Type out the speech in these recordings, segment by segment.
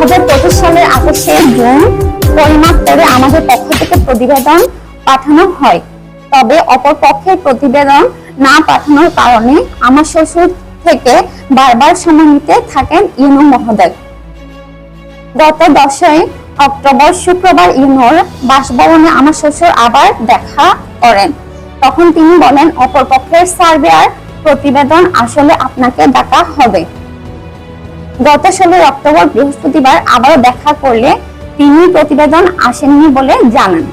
হাজার পঁচিশ পরিমাপ করে আমাদের পক্ষ থেকে প্রতিবেদন পাঠানো হয়। তবে অপর পক্ষের প্রতিবেদন না পাঠানোর কারণে আমার শ্বশুর থেকে বারবার সময় নিতে থাকেন ইউনু মহোদয়। গত দশই অক্টোবর শুক্রবার ইউনোর বাসভবনে আমার শ্বশুর আবার দেখা করেন। তখন তিনি বলেন, অপর পক্ষের সার্ভেয়ার প্রতিবেদন আসলে আপনাকে ডাকা হবে। গত ষোলোই অক্টোবর বৃহস্পতিবার আবারও দেখা করলে তিনি প্রতিবেদন আসেননি বলে জানান।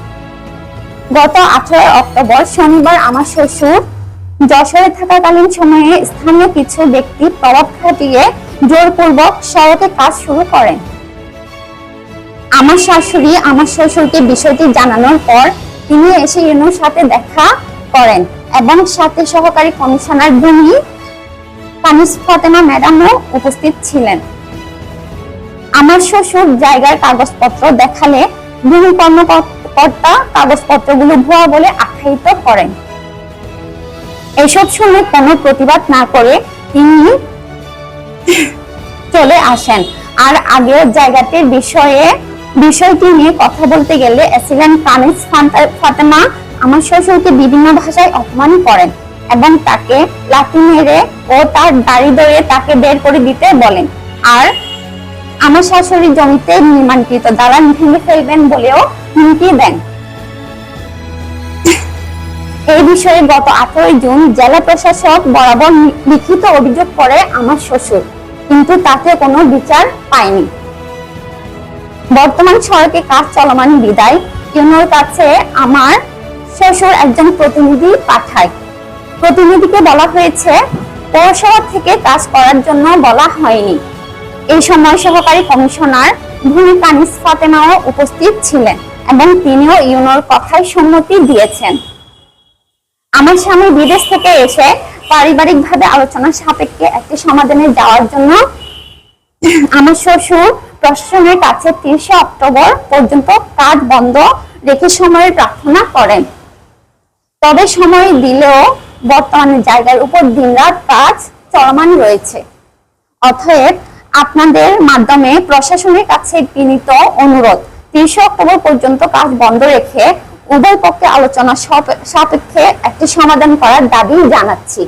গত আঠারো অক্টোবর শনিবার আমার শ্বশুর যশোরে থাকাকালীন সময়ে স্থানীয় কিছু ব্যক্তি প্রভাব খাটিয়ে জোরপূর্বক সড়কে কাজ শুরু করেন। আমার শাশুড়ি আমার শ্বশুরকে বিষয়টি জানানোর পর তিনি এসে ইউনুর সাথে দেখা করেন এবং সাথে সহকারী কমিশনার ভূমি কানিস ফাতেমা ম্যাডামও উপস্থিত ছিলেন। আমার শ্বশুর জায়গার কাগজপত্র দেখালে ভূমি কর্মকর্তা কাগজপত্রগুলো ভুয়া বলে আখ্যায়িত করেন। এসব শুনে কোনো প্রতিবাদ না করে তিনি চলে আসেন। আর আগেও জায়গাটির বিষয়ে, বিষয়টি নিয়ে কথা বলতে গেলে অ্যাসিলেন্ট কানিস ফান্তা- ফাতেমা। আমার শ্বশুরকে বিভিন্ন ভাষায় অপমান করেন। এবং তাকে লাঠি মেরে ও তার গাড়ি ধরে তাকে বের করে দিতে বলেন। আর আমার শাশুড়ি জমিতে নির্মাণকৃত দালান ভেঙে ফেলবেন বলেও হুমকি দেন। এই বিষয়ে গত আঠারোই জুন জেলা প্রশাসক বরাবর লিখিত অভিযোগ করে আমার শ্বশুর, কিন্তু তাতে কোনো বিচার পায়নি। বর্তমান সড়কে কাজ চলমান বিদায় ইউনোর কাছে আমার শ্বশুর একজন প্রতিনিধি পাঠায়। প্রতিনিধিকে বলা হয়েছে, পৌরসভা থেকে কাজ করার জন্য বলা হয়নি। এই সময় সহকারী কমিশনার ভূমি কানিস উপস্থিত ছিলেন এবং তিনিও ইউনোর কথায় সম্মতি দিয়েছেন। আমার স্বামী বিদেশ থেকে এসে পারিবারিকভাবে আলোচনা সাপেক্ষে একটি সমাধানে যাওয়ার জন্য আমার শ্বশুর প্রশাসনের কাছে তিরিশে অক্টোবর পর্যন্ত কাজ বন্ধ রেখে সময়ের প্রার্থনা করেন। তবে সময় দিলেও বর্তমানে জায়গার উপর দিনরাত কাজ চলমান রয়েছে। অতএব আপনাদের মাধ্যমে প্রশাসনের কাছে বিনীত অনুরোধ তিরিশে অক্টোবর পর্যন্ত কাজ বন্ধ রেখে উভয় পক্ষে আলোচনা সাপে- সাপেক্ষে একটি সমাধান করার দাবি জানাচ্ছি।